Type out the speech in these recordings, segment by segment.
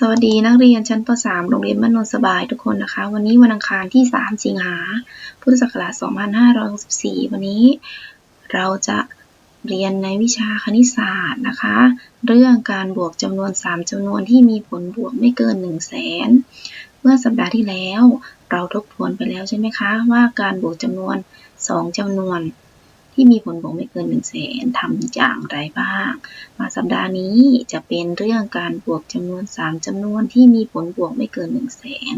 สวัสดีนักเรียนชั้นป .3 โรงเรียนบ้านนนสบายทุกคนนะคะ วันนี้วันอังคารที่ 3 สิงหา พุทธศักราช 2564 วันนี้ เราจะเรียนในวิชาคณิตศาสตร์นะคะ เรื่องการบวกจำนวน 3จำนวนที่มีผลบวกไม่เกิน 1 0 0 0 0แสนเมื่อสัปดาห์ที่แล้ว เราทบทวนไปแล้วใช่ไหมคะ ว่าการบวกจำนวน 2จำนวน ที่มีผลบวกไม่เกิน1 0 0 0 0แสนทำอย่างไรบ้าง มาสัปดาห์นี้จะเป็นเรื่องการบวกจำนวน 3จำนวนที่มีผลบวกไม่เกิน1 0 0 0 0แสน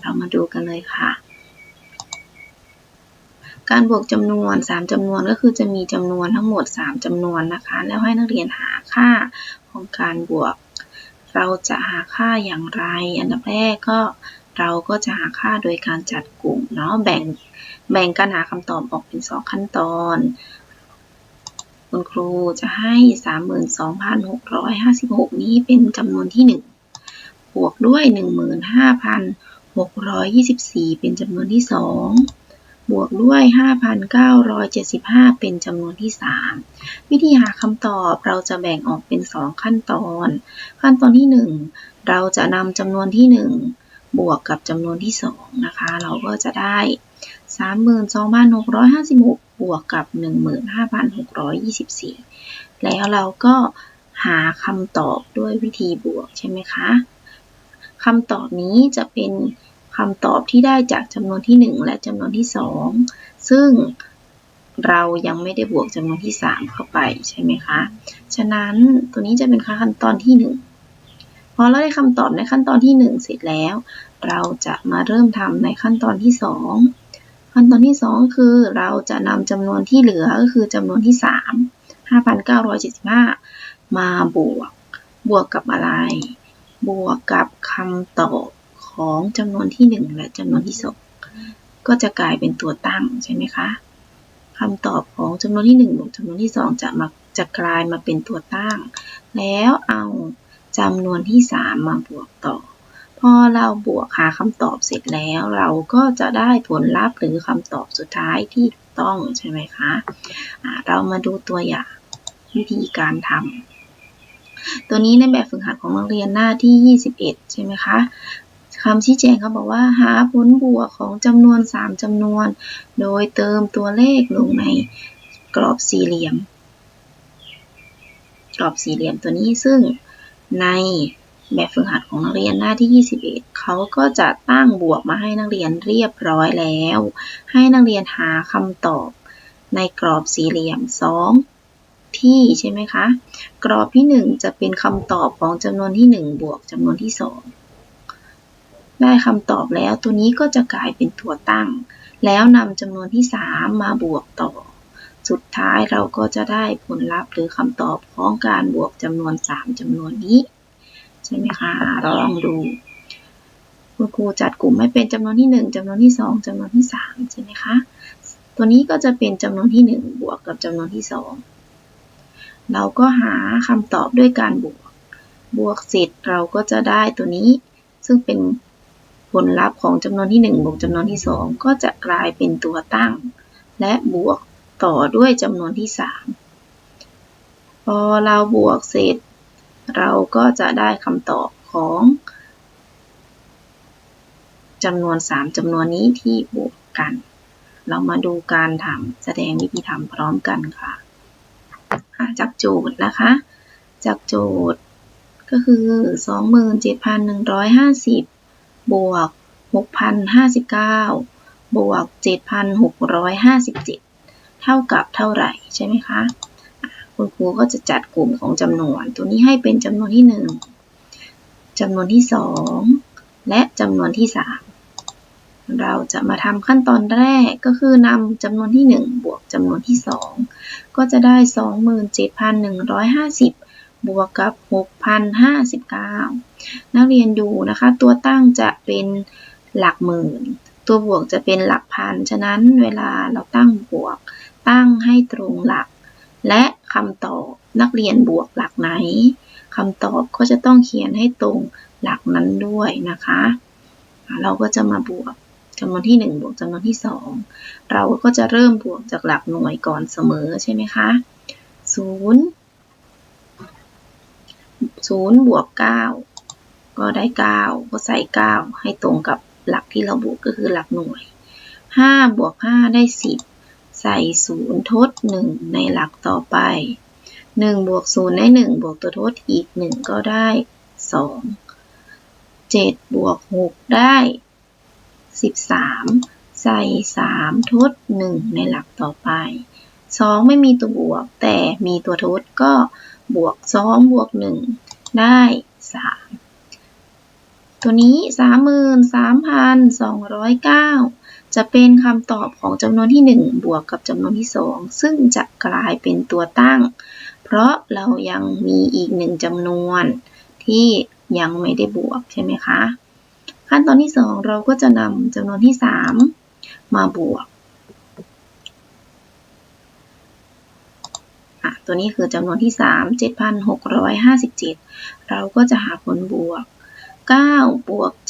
เรามาดูกันเลยค่ะการบวกจำนวน 3จำนวนก็คือจะมีจำนวนทั้งหมด 3จำนวนนะคะ แล้วให้นักเรียนหาค่าของการบวก เราจะหาค่าอย่างไร อันดับแรกก็ เราก็จะหาค่าโดยการจัดกลุ่มเนาะแบ่งแบ่งการหาคำตอบออกเป็น 2 ขั้นตอน คุณครูจะให้ 32,656 นี้เป็นจำนวนที่ 1 บวกด้วย 15,624 เป็นจำนวนที่ 2 บวกด้วย 5,975 เป็นจำนวนที่ 3 วิธีหาคำตอบเราจะแบ่งออกเป็น 2 ขั้นตอน ขั้นตอนที่ 1 เราจะนำจำนวนที่ 1 บวกกับจำนวนที่ 2 นะคะ เราก็จะได้ 32,656 บวกกับ 15,624 แล้วเราก็หาคำตอบด้วยวิธีบวกใช่ไหมคะคำตอบนี้จะเป็นคำตอบที่ได้จากจำนวนที่ 1 และจำนวนที่ 2 ซึ่งเรายังไม่ได้บวกจำนวนที่ 3 เข้าไปใช่ไหมคะ ฉะนั้นตัวนี้จะเป็นขั้นตอนที่ 1 พอเราได้คำตอบในขั้นตอนที่ 1 เสร็จแล้ว เราจะมาเริ่มทำในขั้นตอนที่ 2 ขั้นตอนที่ 2 คือเราจะนำจำนวนที่เหลือก็คือจำนวนที่ 3 5,975 มาบวก บวกกับอะไร บวกกับคำตอบของจำนวนที่ 1 และจำนวนที่ 2 ก็จะกลายเป็นตัวตั้งใช่ไหมคะคำตอบของจำนวนที่1บวกจำนวนที่ 2 จะมาจะกลายมาเป็นตัวตั้ง แล้วเอา จำนวนที่ 3 มาบวกต่อ พอเราบวกหาคำตอบเสร็จแล้ว เราก็จะได้ผลลัพธ์หรือคำตอบสุดท้ายที่ถูกต้องใช่ไหมคะะเรามาดูตัวอย่างวิธีการทำตัวนี้ในแบบฝึกหัดของนักเรียนหน้าที่ 21 ใช่ไหมคะคำชี้แจงเขาบอกว่าหาผลบวกของจำนวน 3จำนวน โดยเติมตัวเลขลงในกรอบสี่เหลี่ยม กรอบสี่เหลี่ยมตัวนี้ซึ่ง ในแบบฝึกหัดของนักเรียนหน้าที่ 21 เขาก็จะตั้งบวกมาให้นักเรียนเรียบร้อยแล้ว ให้นักเรียนหาคำตอบในกรอบสี่เหลี่ยม 2 ที่ใช่ไหมคะ กรอบที่ 1 จะเป็นคำตอบของจำนวนที่ 1 บวกจำนวนที่ 2 ได้คำตอบแล้วตัวนี้ก็จะกลายเป็นตัวตั้ง แล้วนำจำนวนที่ 3 มาบวกต่อ สุดท้ายเราก็จะได้ผลลัพธ์หรือคำตอบของการบวกจำนวน 3จำนวนนี้ ใช่ไหมคะเราลองดูคุณครูจัดกลุ่มไม่เป็นจำนวนที่ 1จำนวนที่ 2จำนวนที่ 3 ใช่ไหมคะ ตัวนี้ก็จะเป็นจำนวนที่ 1 บวกกับจำนวนที่ 2 เราก็หาคำตอบด้วยการบวก บวกเสร็จเราก็จะได้ตัวนี้ ซึ่งเป็นผลลัพธ์ของจำนวนที่ 1 บวกจำนวนที่ 2 ก็จะกลายเป็นตัวตั้ง และบวก ต่อด้วยจำนวนที่ 3 พอเราบวกเสร็จ เราก็จะได้คำตอบของจำนวน 3จำนวนนี้ที่บวกกัน เรามาดูการทำแสดงวิธีทำพร้อมกันค่ะจากโจทย์นะคะ จากโจทย์ก็คือ 27,150 บวก 6,059 บวก 7,657 เท่ากับเท่าไหร่ใช่ไหมคะ คุณครูก็จะจัดกลุ่มของจำนวน ตัวนี้ให้เป็นจำนวนที่ 1จำนวนที่ 2 และจำนวนที่ 3 เราจะมาทำขั้นตอนแรกก็คือนำจำนวนที่ 1 บวกจำนวนที่ 2 ก็จะได้ 27,150บวกกับ 6,059 นักเรียนดูนะคะ ตัวตั้งจะเป็นหลักหมื่น ตัวบวกจะเป็นหลักพัน ฉะนั้นเวลาเราตั้งบวก ตั้งให้ตรงหลัก และคำตอบนักเรียนบวกหลักไหนคำตอบก็จะต้องเขียนให้ตรงหลักนั้นด้วยนะคะ เราก็จะมาบวกจำนวนที่ 1 บวกจำนวนที่ 2 เราก็จะเริ่มบวกจากหลักหน่วยก่อนเสมอใช่ไหมคะ0 0บวก9ก็ได้เก้าก็ใส่เก้าให้ตรงกับหลักที่เราบวกก็คือหลักหน่วยห้าบวกห้าได้สิบ ใส่ศูนย์ทดหนึ่งในหลักต่อไปหนึ่งบวกศูนย์ได้หนึ่งบวกตัวทดอีกหนึ่งก็ได้สองเจ็ดบวกหกได้สิบสามใส่สามทดหนึ่งในหลักต่อไปสองไม่มีตัวบวก แต่มีตัวทดก็บวกสองบวกหนึ่งได้สามตัวนี้สามหมื่นสามพันสองร้อยเก้า จะเป็นคำตอบของจำนวนที่ 1 บวกกับจำนวนที่ 2 ซึ่งจะกลายเป็นตัวตั้ง เพราะเรายังมีอีกหนึ่งจำนวนที่ยังไม่ได้บวกใช่ไหมคะ ขั้นตอนที่ 2 เราก็จะนำจำนวนที่ 3 มาบวก ตัวนี้คือจำนวนที่ 3 7,657 เราก็จะหาผลบวก 9 บวก 7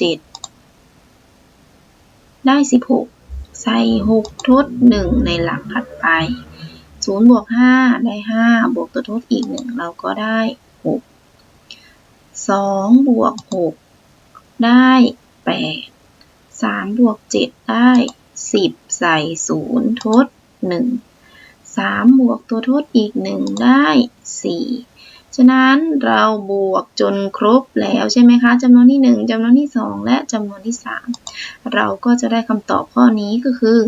ได้ 16 ใส่6ทด1ในหลักถัดไป0บวก5ได้5บวกตัวทดอีก1เราก็ได้6 2บวก6ได้8 3บวก7ได้10ใส่0ทด1 3บวกตัวทดอีก1ได้4ฉะนั้นเราบวกจนครบแล้วใช่ไหมคะจำนวนที่1จำนวนที่2และจำนวนที่3 เราก็จะได้คำตอบข้อนี้ก็คือ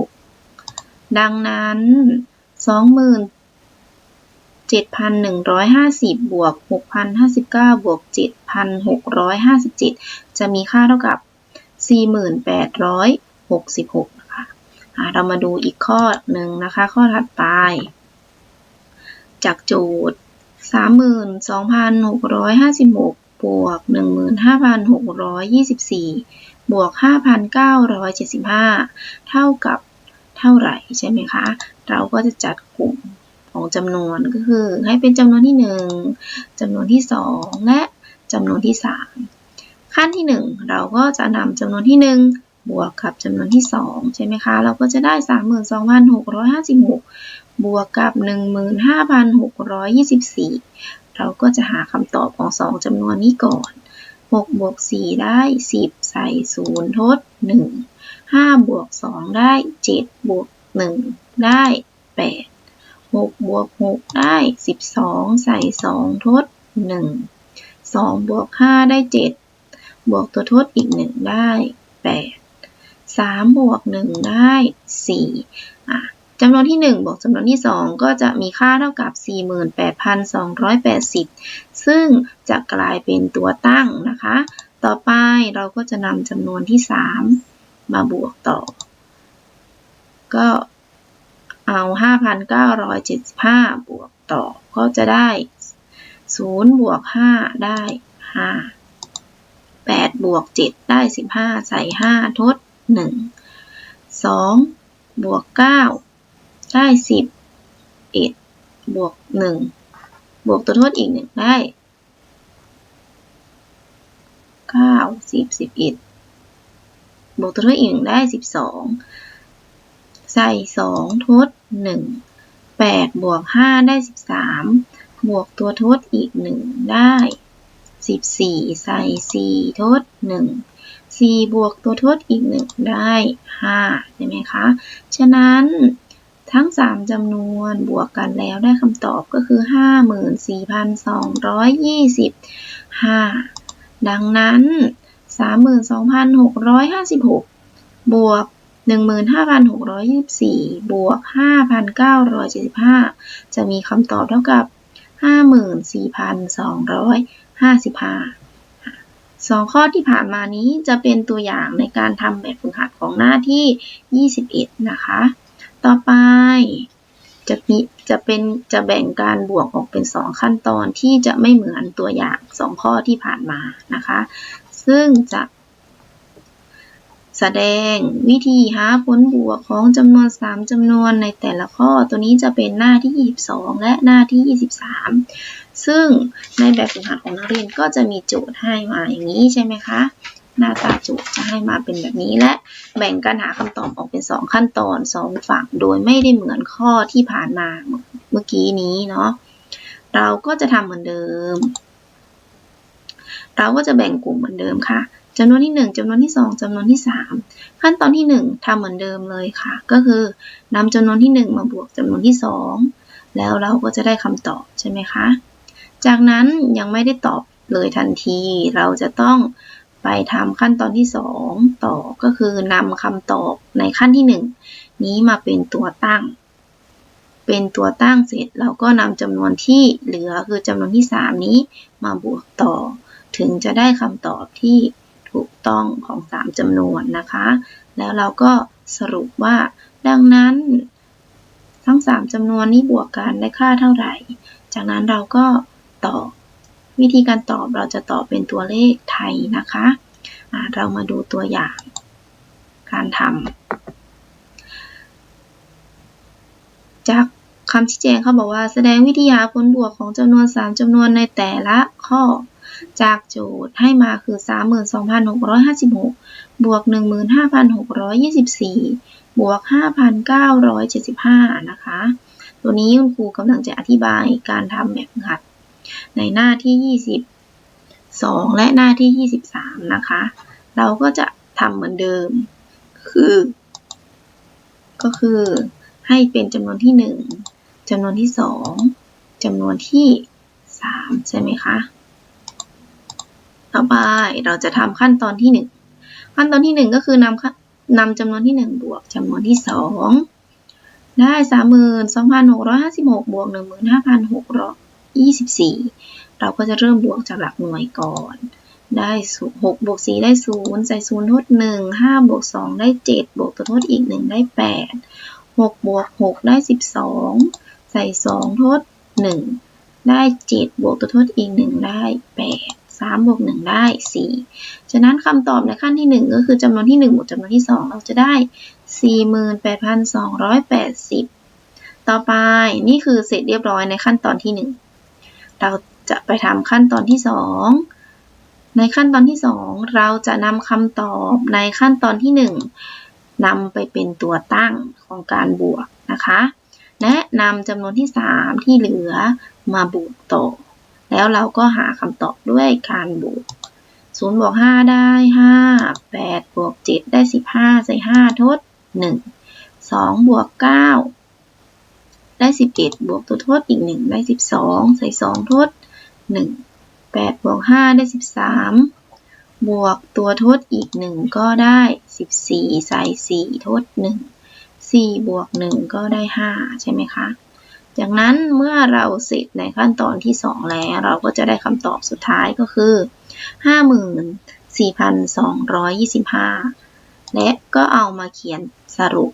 4866 ดังนั้น 27,150 บวก 6,059 บวก 7,657 จะมีค่าเท่ากับ 4866นะคะเรามาดูอีกข้อหนึ่งนะคะ ข้อถัดไป จากโจทย์ 32,656 บวก 15,624 บวก 5,975 เท่ากับเท่าไหร่ใช่ไหมคะ เราก็จะจัดกลุ่มของจำนวนก็คือ ให้เป็นจำนวนที่ 1จำนวนที่ 2 และจำนวนที่ 3 ขั้นที่ 1 เราก็จะนำจำนวนที่ 1บวกกับจำนวนที่ 2 ใช่ไหมคะ เราก็จะได้ 32,656 บวกกับ 15,624 เราก็จะหาคำตอบของ 2จำนวนนี้ก่อน 6 บวก 4 ได้ 10 ใส่ 0 ทด 1 5 บวก 2 ได้ 7 บวก 1 ได้ 8 6 บวก 6 ได้ 12 ใส่ 2 ทด 1 2 บวก 5 ได้ 7 บวกตัวทดอีก 1 ได้ 8 3 บวก 1 ได้4อ่ จำนวนที่ 1 บวกจำนวนที่ 2 ก็จะมีค่าเท่ากับ 48,280 ซึ่งจะกลายเป็นตัวตั้งนะคะ ต่อไปเราก็จะนำจำนวนที่ 3 มาบวกต่อ ก็เอา 5,975 บวกต่อ ก็จะได้ 0 บวก 5 ได้ 5 8 บวก 7 ได้ 15 ใส่ 5 ทด 1 2 บวก 9 ได้สิบเอ็ดบวกหนึ่งบวกตัวทดอีกหนึ่งได้เก้าสิบสิบเอ็ดบวกตัวทดอีกหนึ่งได้สิบสองใส่สองทดหนึ่งแปดบวกห้าได้สิบสามบวกตัวทดอีกหนึ่งได้สิบสี่ใส่สี่ทดหนึ่งสี่บวกตัวทดอีกหนึ่งได้ห้าใช่ไหมคะ ฉะนั้น ทั้ง 3จำนวนบวกกันแล้วได้คำตอบก็คือ 54,225 ดังนั้น 32,656 บวก 15,624 บวก 5,975 จะมีคำตอบเท่ากับ 54,255สองข้อที่ผ่านมานี้จะเป็นตัวอย่างในการทำแบบฝึกหัดของหน้าที่ 21 นะคะ ต่อไป จะมีจะเป็นจะแบ่งการบวกออกเป็น 2 ขั้นตอนที่จะไม่เหมือนตัวอย่าง 2 ข้อที่ผ่านมานะคะ ซึ่งจะแสดงวิธีหาผลบวกของจำนวน 3จำนวนในแต่ละข้อตัวนี้จะเป็นหน้าที่ 22 และหน้าที่ 23 ซึ่งในแบบฝึกหัดของนักเรียนก็จะมีโจทย์ให้มาอย่างนี้ใช่ไหมคะ หน้าตาจุจะให้มาเป็นแบบนี้และแบ่งการหาคำตอบออกเป็น 2 ขั้นตอน 2 ฝั่งโดยไม่ได้เหมือนข้อที่ผ่านมาเมื่อกี้นี้เนาะเราก็จะทำเหมือนเดิม เราก็จะแบ่งกลุ่มเหมือนเดิมค่ะจำนวนที่ 1จำนวนที่ 2จำนวนที่ 3 ขั้นตอนที่ 1ทำเหมือนเดิมเลยค่ะ ก็คือนำจำนวนที่ 1 มาบวกจำนวนที่ 2 แล้วเราก็จะได้คำตอบใช่ไหมคะ จากนั้นยังไม่ได้ตอบเลยทันที เราจะต้อง ไปทำขั้นตอนที่ 2 ต่อก็คือนำคำตอบในขั้นที่ 1 นี้มาเป็นตัวตั้ง เป็นตัวตั้งเสร็จเราก็นำจำนวนที่เหลือคือจำนวนที่ 3 นี้มาบวกต่อ ถึงจะได้คำตอบที่ถูกต้องของ 3จำนวนนะคะ แล้วเราก็สรุปว่า ดังนั้น ทั้ง 3จำนวนนี้บวกกันได้ค่าเท่าไหร่ จากนั้นเราก็ตอบ วิธีการตอบเราจะตอบเป็นตัวเลขไทยนะคะะเรามาดูตัวอย่างการทำจากคำชี้แจงเขาบอกว่าแสดงวิธีหาผลบวกของจำนวน 3จำนวนในแต่ละข้อ จากโจทย์ให้มาคือ 32,656 บวก 15,624 บวก 5,975 นะคะ ตัวนี้คุณครูกำลังจะอธิบายการทำแบบหัด ในหน้าที่ 22 และหน้าที่ 23 นะคะ เราก็จะทำเหมือนเดิม คือ ก็คือให้เป็นจำนวนที่ 1จำนวนที่ 2จำนวนที่ 3 ใช่ไหมคะ ต่อไปเราจะทำขั้นตอนที่ 1 ขั้นตอนที่ 1 ก็คือนำนำจำนวนที่ 1 บวกจำนวนที่ 2ได้32,656บวก 24 เราก็จะเริ่มบวกจากหลักหน่วยก่อน ได้6บวก4ได้0ใส่0ทด1 5บวก2ได้ 7 บวกตัวทดอีก 1 ได้ 8 6บวก6ได้ 12 ใส่ 2 ทด 1 ได้ 7 บวกตัวทดอีก 1 ได้ 8 3บวก1ได้ 4 ฉะนั้นคำตอบในขั้นที่ 1 ก็คือจำนวนที่ 1 บวกจำนวนที่ 2 เราจะได้ 48,280 ต่อไปนี่คือเสร็จเรียบร้อยในขั้นตอนที่ 1 เราจะไปทำขั้นตอนที่ 2 ในขั้นตอนที่ 2 เราจะนำคำตอบในขั้นตอนที่ 1นำไปเป็นตัวตั้งของการบวกนะคะ และนำจำนวนที่ 3 ที่เหลือมาบวกต่อ แล้วเราก็หาคำตอบด้วยการบวก0บวก5ได้ 5 8บวก7ได้ 15 ใส่ 5 ทด 1 2บวก9 ได้ 11 บวกตัวทดอีก 1 ได้ 12 ใส่ 2 ทด 1 8 บวก 5 ได้ 13 บวกตัวทดอีก 1 ก็ได้ 14 ใส่ 4 ทด 1 4 บวก 1 ก็ได้ 5 ใช่ไหมคะ จากนั้นเมื่อเราเสร็จในขั้นตอนที่ 2 แล้ว เราก็จะได้คำตอบสุดท้ายก็คือ 54,225 และก็เอามาเขียนสรุป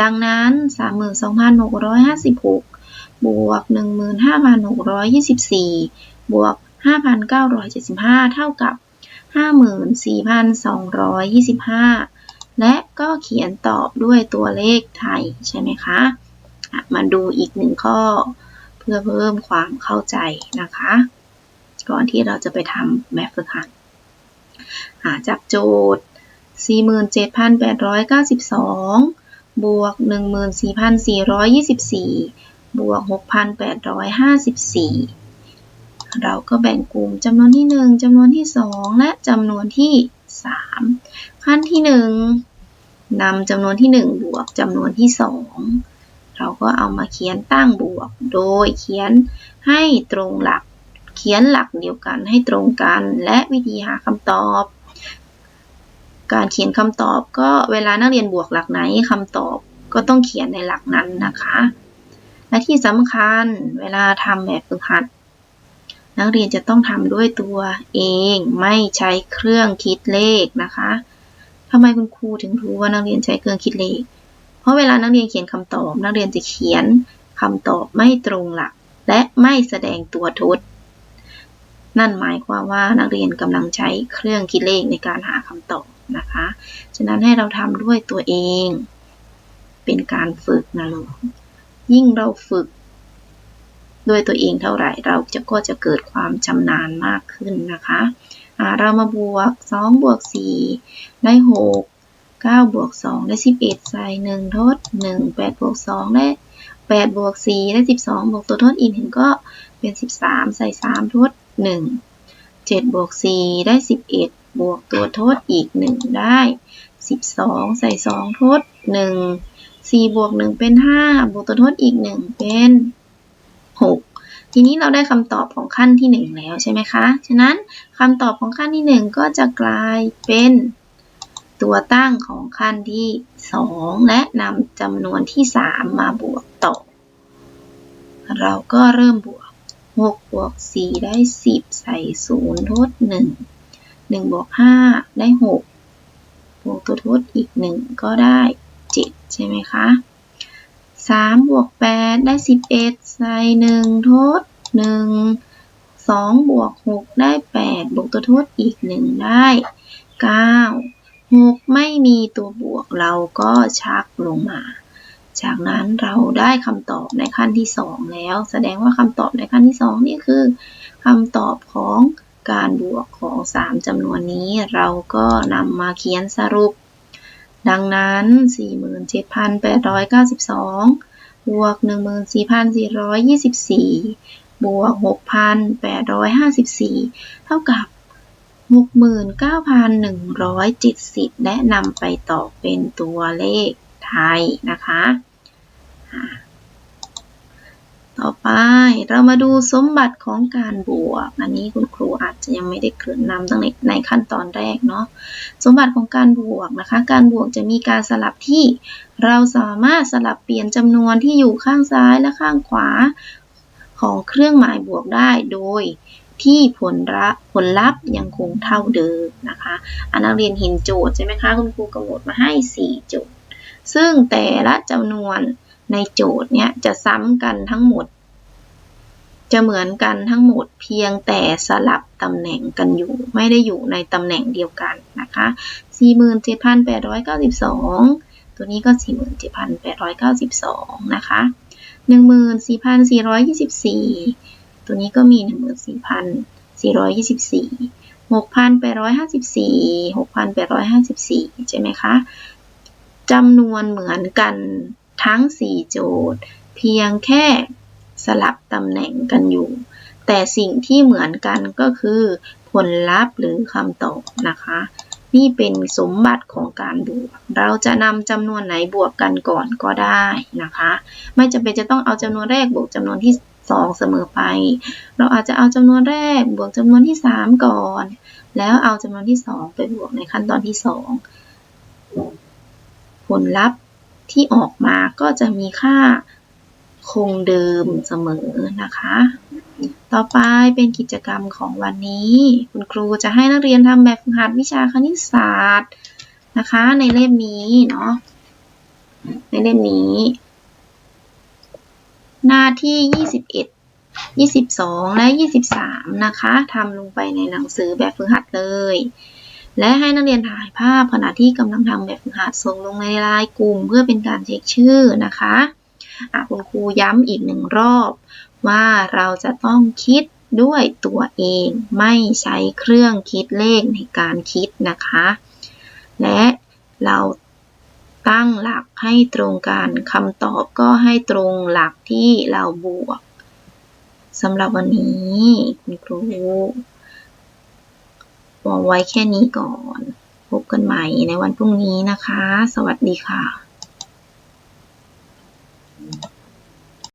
ดังนั้น 32,656 บวก 15,624 บวก 5,975 เท่ากับ 54,225 และก็เขียนตอบด้วยตัวเลขไทยใช่ไหมคะมาดูอีกหนึ่งข้อ เพื่อเพิ่มความเข้าใจนะคะ ก่อนที่เราจะไปทำแบบฝึกหัดจากโจทย์ 47,892 บวก 14,424 บวก 6,854 เราก็แบ่งกลุ่มจำนวนที่ 1จำนวนที่ 2 และจำนวนที่ 3 ขั้นที่ 1นำจำนวนที่ 1 บวกจำนวนที่ 2 เราก็เอามาเขียนตั้งบวก โดยเขียนให้ตรงหลัก เขียนหลักเดียวกันให้ตรงกัน และวิธีหาคำตอบ การเขียนคำตอบก็เวลานักเรียนบวกหลักไหนคำตอบก็ต้องเขียนในหลักนั้นนะคะ และที่สำคัญเวลาทำแบบฝึกหัด นักเรียนจะต้องทำด้วยตัวเองไม่ใช้เครื่องคิดเลขนะคะทำไมคุณครูถึงรู้ว่านักเรียนใช้เครื่องคิดเลข เพราะเวลานักเรียนเขียนคำตอบ นักเรียนจะเขียนคำตอบไม่ตรงหลัก และไม่แสดงตัวทดนั่นหมายความว่านักเรียนกำลังใช้เครื่องคิดเลขในการหาคำตอบ นะคะ ฉะนั้นให้เราทำด้วยตัวเอง เป็นการฝึกนะลูก ยิ่งเราฝึกด้วยตัวเองเท่าไหร่เราจะก็จะเกิดความชำนาญมากขึ้นนะคะะเรามาบวก 2 บวก 4 ได้ 6 9 บวก 2 ได้ 11 ใส่ 1 ทด 1 8 บวก 2 ได้ 8 บวก 4 ได้ 12 บวกตัวทดอีกหนึ่งก็เป็น 13 ใส่ 3 ทด 1 7 บวก 4 ได้ 11 บวกตัวทดอีก 1 ได้ 12 ใส่ 2 ทด 1 4 บวก 1 เป็น 5 บวกตัวทดอีก 1 เป็น 6 ทีนี้เราได้คำตอบของขั้นที่ 1 แล้วใช่ไหมคะ ฉะนั้นคำตอบของขั้นที่ 1 ก็จะกลายเป็น ตัวตั้งของขั้นที่ 2 และนำจำนวนที่ 3 มาบวกต่อ เราก็เริ่มบวก 6 บวก 4 ได้ 10 ใส่ 0 ทด 1 1บวก5ได้ 6 บวกตัวทดอีก 1 ก็ได้ 7 ใช่ไหมคะ3บวก8ได้ 11 ใส่ 1 ทด 1 2 บวก 6 ได้ 8 บวกตัวทดอีก 1 ได้ 9 6 ไม่มีตัวบวกเราก็ชักลงมา จากนั้นเราได้คำตอบในขั้นที่ 2 แล้ว แสดงว่าคำตอบในขั้นที่ 2 นี่คือคำตอบของ การบวกของ 3จำนวนนี้ เราก็นำมาเขียนสรุป ดังนั้น 47,892 บวก 14,424 บวก 6,854 เท่ากับ 69,170 และนำไปต่อเป็นตัวเลขไทยนะคะ ต่อไปเรามาดูสมบัติของการบวก อันนี้คุณครูอาจจะยังไม่ได้เกริ่นนำตั้งในในขั้นตอนแรกเนาะสมบัติของการบวกนะคะ การบวกจะมีการสลับที่ เราสามารถสลับเปลี่ยนจำนวนที่อยู่ข้างซ้ายและข้างขวาของเครื่องหมายบวกได้โดยที่ผลลัพธ์ผลลัพธ์ยังคงเท่าเดิมนะคะอันนักเรียนเห็นโจทย์ใช่ไหมคะ คุณครูกำหนดมาให้ 4 โจทย์ ซึ่งแต่ละจำนวน ในโจทย์เนี่ยจะซ้ำกันทั้งหมด จะเหมือนกันทั้งหมดเพียงแต่สลับตำแหน่งกันอยู่ ไม่ได้อยู่ในตำแหน่งเดียวกันนะคะ47,892 ตัวนี้ก็ 47,892 นะคะ 14,424 ตัวนี้ก็มี 14,424 6,854 6,854 ใช่ไหมคะจำนวนเหมือนกัน ทั้ง 4 โจทย์ เพียงแค่สลับตำแหน่งกันอยู่ แต่สิ่งที่เหมือนกันก็คือผลลัพธ์หรือคำตอบนะคะ นี่เป็นสมบัติของการบวก เราจะนำจำนวนไหนบวกกันก่อนก็ได้นะคะ ไม่จำเป็นจะต้องเอาจำนวนแรกบวกจำนวนที่2 เสมอไป เราอาจจะเอาจำนวนแรกบวกจำนวนที่ 3 ก่อน แล้วเอาจำนวนที่ 2 ไปบวกในขั้นตอนที่ 2 ผลลัพธ์ ที่ออกมาก็จะมีค่าคงเดิมเสมอนะคะ ต่อไปเป็นกิจกรรมของวันนี้ คุณครูจะให้นักเรียนทำแบบฝึกหัดวิชาคณิตศาสตร์นะคะ ในเล่มนี้เนาะ ในเล่มนี้ หน้าที่ 21 22 และ 23 นะคะ ทำลงไปในหนังสือแบบฝึกหัดเลย และให้นักเรียนถ่ายภาพขณะที่กำลังทำแบบฝึกหัดส่งลงในไลน์กลุ่ม เพื่อเป็นการเช็คชื่อนะคะะคุณครูย้ำอีกหนึ่งรอบ ว่าเราจะต้องคิดด้วยตัวเองไม่ใช้เครื่องคิดเลขในการคิดนะคะ และเราตั้งหลักให้ตรงกันคำตอบก็ให้ตรงหลักที่เราบวกสำหรับวันนี้คุณครู วางไว้แค่นี้ก่อน พบกันใหม่ในวันพรุ่งนี้นะคะ สวัสดีค่ะ